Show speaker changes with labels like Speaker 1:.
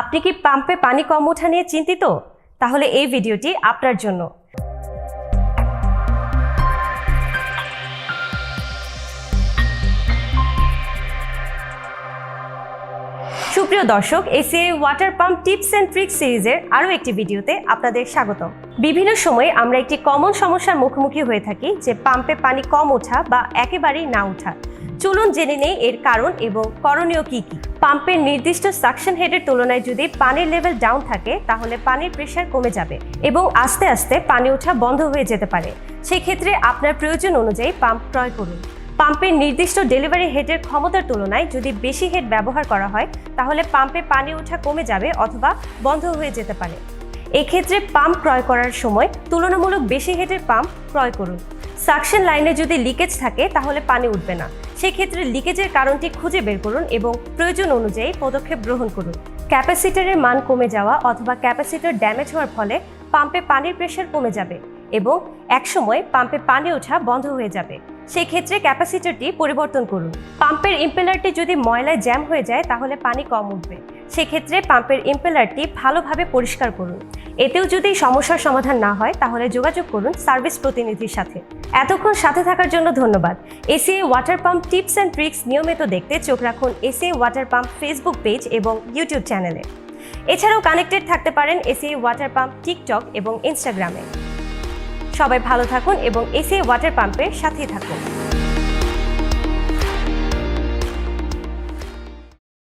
Speaker 1: আপনি কি পাম্পে পানি কম ওঠা নিয়ে চিন্তিত? তাহলে এই ভিডিওটি আপনার জন্য। সুপ্রিয় দর্শক ACI water pump tips and tricks সিরিজের আরও একটি ভিডিওতে আপনাদের স্বাগত। বিভিন্ন সময়ে আমরা একটি কমন সমস্যার মুখোমুখি হয়ে থাকি যে পাম্পে পানি কম ওঠা বা একেবারেই না ওঠা। চলুন জেনে নেই এর কারণ এবং করণীয় কি কি। পাম্পের নির্দিষ্ট সাকশন হেডের তুলনায় যদি পানির লেভেল ডাউন থাকে, তাহলে পানির প্রেশার কমে যাবে এবং আস্তে আস্তে পানি ওঠা বন্ধ হয়ে যেতে পারে। সেক্ষেত্রে আপনার প্রয়োজন অনুযায়ী পাম্প ক্রয় করুন। পাম্পের নির্দিষ্ট ডেলিভারি হেডের ক্ষমতার তুলনায় যদি বেশি হেড ব্যবহার করা হয়, তাহলে পাম্পে পানি ওঠা কমে যাবে অথবা বন্ধ হয়ে যেতে পারে। এক্ষেত্রে পাম্প ক্রয় করার সময় তুলনামূলক বেশি হেডের পাম্প ক্রয় করুন। সাকশন লাইনে যদি লিকেজ থাকে, তাহলে পানি উঠবে না। সেক্ষেত্রে লিকেজের কারণটি খুঁজে বের করুন এবং প্রয়োজন অনুযায়ী পদক্ষেপ গ্রহণ করুন। ক্যাপাসিটরের মান কমে যাওয়া অথবা ক্যাপাসিটর ড্যামেজ হওয়ার ফলে পাম্পে পানির প্রেশার কমে যাবে। এবং একসময় পাম্পে পানি ওঠা বন্ধ হয়ে যাবে। সেক্ষেত্রে ক্যাপাসিটরটি পরিবর্তন করুন। পাম্পের ইম্পেলারটি যদি ময়লায় জ্যাম হয়ে যায়, তাহলে পানি কম উঠবে। সেক্ষেত্রে পাম্পের ইম্পেলারটি ভালোভাবে পরিষ্কার করুন। এতেও যদি সমস্যার সমাধান না হয়, তাহলে যোগাযোগ করুন সার্ভিস প্রতিনিধির সাথে। এতক্ষণ সাথে থাকার জন্য ধন্যবাদ। ACI water pump tips and tricks নিয়মিত দেখতে চোখ রাখুন ACI water pump Facebook page এবং ইউটিউব চ্যানেলে। এছাড়াও কানেক্টেড থাকতে পারেন এসিআই ওয়াটার পাম্প, টিকটক এবং ইনস্টাগ্রামে। সবাই ভালো থাকুন এবং এসে ওয়াটার পাম্পের সাথেই থাকুন।